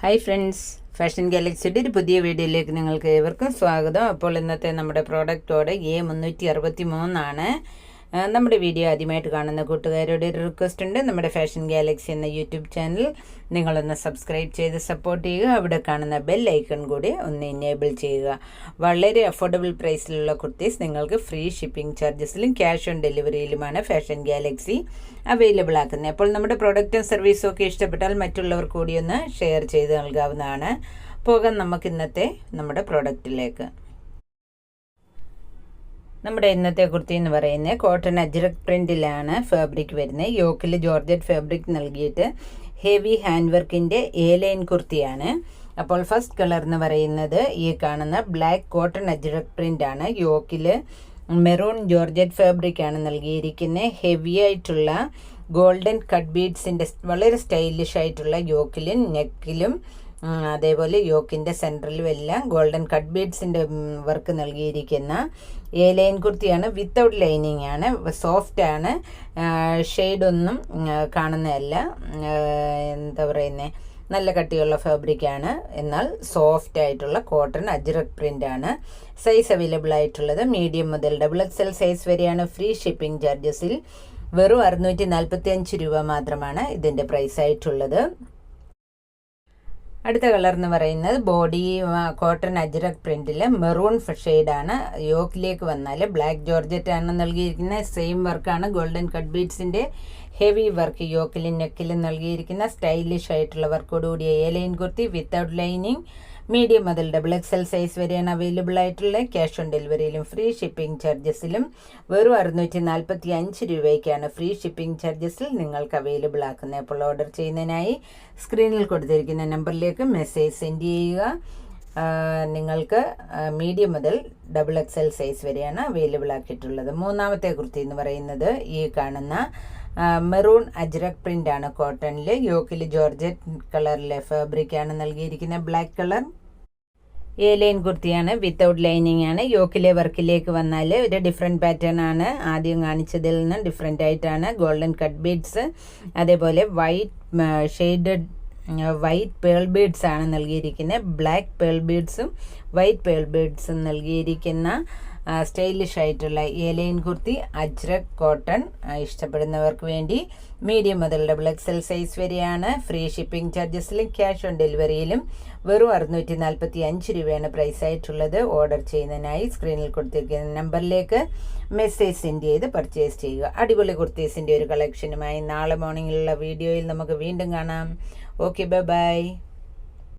Hi friends fashion ഗാലക്സിയുടെ ഒരു പുതിയ വീഡിയോയിലേക്ക് നിങ്ങൾക്ക് ഏവർക്കും സ്വാഗതം. അപ്പോൾ ഇന്നത്തെ നമ്മുടെ പ്രോഡക്റ്റോടെ എ മുന്നൂറ്റി അറുപത്തി മൂന്നാണ് നമ്മുടെ വീഡിയോ ആദ്യമായിട്ട് കാണുന്ന കൂട്ടുകാരോട് ഒരു റിക്വസ്റ്റ് ഉണ്ട്. നമ്മുടെ ഫാഷൻ ഗാലക്സി എന്ന യൂട്യൂബ് ചാനൽ നിങ്ങളൊന്ന് സബ്സ്ക്രൈബ് ചെയ്ത് സപ്പോർട്ട് ചെയ്യുക. അവിടെ കാണുന്ന ബെൽ ഐക്കൺ കൂടി ഒന്ന് എനേബിൾ ചെയ്യുക. വളരെ അഫോർഡബിൾ പ്രൈസിലുള്ള കുർത്തീസ് നിങ്ങൾക്ക് ഫ്രീ ഷിപ്പിംഗ് ചാർജസിലും ക്യാഷ് ഓൺ ഡെലിവറിയിലുമാണ് ഫാഷൻ ഗാലക്സി അവൈലബിൾ ആക്കുന്നത്. അപ്പോൾ നമ്മുടെ പ്രൊഡക്റ്റും സർവീസും ഒക്കെ ഇഷ്ടപ്പെട്ടാൽ മറ്റുള്ളവർ കൂടി ഒന്ന് ഷെയർ ചെയ്ത് നൽകാവുന്നതാണ്. പോകാം നമുക്ക് ഇന്നത്തെ നമ്മുടെ പ്രോഡക്റ്റിലേക്ക് നമ്മുടെ ഇന്നത്തെ കുർത്തി എന്ന് പറയുന്നത് കോട്ടൺ അജ്രക് പ്രിന്റിലാണ് ഫാബ്രിക് വരുന്നത്. യോക്കിൽ ജോർജറ്റ് ഫാബ്രിക് നൽകിയിട്ട് ഹെവി ഹാൻഡ് വർക്കിന്റെ എ ലൈൻ കുർത്തിയാണ്. അപ്പോൾ ഫസ്റ്റ് കളർ എന്ന് പറയുന്നത് ഈ കാണുന്ന ബ്ലാക്ക് കോട്ടൺ അജ്രക് പ്രിന്റ് ആണ്. യോക്കിൽ മെറൂൺ ജോർജറ്റ് ഫാബ്രിക് ആണ് നൽകിയിരിക്കുന്നത്. ഹെവി ആയിട്ടുള്ള ഗോൾഡൻ കട്ട് ബീഡ്സിന്റെ വളരെ സ്റ്റൈലിഷ് ആയിട്ടുള്ള യോക്കിലും നെക്കിലും അതേപോലെ യോക്കിന്റെ സെന്ററിലും എല്ലാം ഗോൾഡൻ കട്ട് ബീഡ്സിന്റെ വർക്ക് നൽകിയിരിക്കുന്ന എ ലൈൻ കുർത്തിയാണ്. വിത്തൗട്ട് ലൈനിങ് ആണ്. സോഫ്റ്റ് ആണ്. ഷെയ്ഡൊന്നും കാണുന്നതല്ല. എന്താ പറയുന്നത് നല്ല കട്ടിയുള്ള ഫാബ്രിക്കാണ് എന്നാൽ സോഫ്റ്റ് ആയിട്ടുള്ള കോട്ടൺ അജ്രക് പ്രിന്റ് ആണ്. സൈസ് അവൈലബിൾ ആയിട്ടുള്ളത് മീഡിയം മുതൽ ഡബിൾ എക്സ് എൽ സൈസ് വരെയാണ് ഫ്രീ ഷിപ്പിംഗ് ചാർജസിൽ വെറും അറുന്നൂറ്റി നാൽപ്പത്തി അഞ്ച് രൂപ മാത്രമാണ് ഇതിന്റെ പ്രൈസ് ആയിട്ടുള്ളത്. അടുത്ത കളർ എന്ന് പറയുന്നത് ബോഡി കോട്ടൺ അജ്രക് പ്രിന്റിൽ മെറൂൺ ഷെയ്ഡാണ്. യോക്കിലേക്ക് വന്നാൽ ബ്ലാക്ക് ജോർജറ്റ് ആണ് നൽകിയിരിക്കുന്നത്. സെയിം വർക്കാണ് ഗോൾഡൻ കട്ട് ബീഡ്സിന്റെ ഹെവി വർക്ക് യോക്കിലും നെക്കിലും നൽകിയിരിക്കുന്ന സ്റ്റൈലിഷ് ആയിട്ടുള്ള വർക്കോടുകൂടിയ A line kurti without lining. Medium മുതൽ ഡബിൾ എക്സ് എൽ സൈസ് വരെയാണ് അവൈലബിൾ ആയിട്ടുള്ളത്. ക്യാഷ് ഓൺ ഡെലിവറിയിലും ഫ്രീ ഷിപ്പിംഗ് ചാർജസിലും വെറും അറുന്നൂറ്റി നാൽപ്പത്തി അഞ്ച് രൂപയ്ക്കാണ് ഫ്രീ ഷിപ്പിംഗ് ചാർജസിൽ നിങ്ങൾക്ക് അവൈലബിൾ ആക്കുന്നത്. അപ്പോൾ ഓർഡർ ചെയ്യുന്നതിനായി സ്ക്രീനിൽ കൊടുത്തിരിക്കുന്ന നമ്പറിലേക്ക് മെസ്സേജ് സെൻഡ് ചെയ്യുക. നിങ്ങൾക്ക് മീഡിയം മുതൽ ഡബിൾ എക്സ് എൽ സൈസ് വരെയാണ് അവൈലബിൾ ആക്കിയിട്ടുള്ളത്. മൂന്നാമത്തെ കുർത്തി എന്ന് പറയുന്നത് ഈ കാണുന്ന മെറൂൺ അജ്രക് പ്രിന്റ് ആണ് കോട്ടണിൽ യോക്കിൽ ജോർജറ്റ് കളറിലെ ഫാബ്രിക് ആണ് നൽകിയിരിക്കുന്നത്. ബ്ലാക്ക് കളർ എ ലൈൻ കുർത്തിയാണ് വിത്തൗട്ട് ലൈനിങ് ആണ്. യോക്കിലെ വർക്കിലേക്ക് വന്നാൽ ഒരു ഡിഫറെന്റ് പാറ്റേൺ ആണ്. ആദ്യം കാണിച്ചതിൽ നിന്ന് ഡിഫറെന്റ് ആയിട്ടാണ്. ഗോൾഡൻ കട്ട് ബീഡ്സ് അതേപോലെ white shaded white pearl beads ആണ് നൽകിയിരിക്കുന്നത്. ബ്ലാക്ക് പേൾ ബീഡ്സും വൈറ്റ് പേൾ ബീഡ്സും നൽകിയിരിക്കുന്ന സ്റ്റൈലിഷ് ആയിട്ടുള്ള ഏലൈൻ കുർത്തി അജ്രക് കോട്ടൺ ഇഷ്ടപ്പെടുന്നവർക്ക് വേണ്ടി. മീഡിയം മുതൽ ഡബിൾ എക്സ് എൽ സൈസ് വരെയാണ്. ഫ്രീ ഷിപ്പിംഗ് ചാർജസിലും ക്യാഷ് ഓൺ ഡെലിവറിയിലും വെറും അറുന്നൂറ്റി നാൽപ്പത്തി അഞ്ച് രൂപയാണ് പ്രൈസ് ആയിട്ടുള്ളത്. ഓർഡർ ചെയ്യുന്നതിനായി സ്ക്രീനിൽ കൊടുത്തിരിക്കുന്ന നമ്പറിലേക്ക് മെസ്സേജ് സെൻഡ് ചെയ്ത് പർച്ചേസ് ചെയ്യുക. അടിപൊളി കുർത്തീസിന്റെ ഒരു കളക്ഷനുമായി നാളെ മോർണിംഗിലുള്ള വീഡിയോയിൽ നമുക്ക് വീണ്ടും കാണാം. Okay bye bye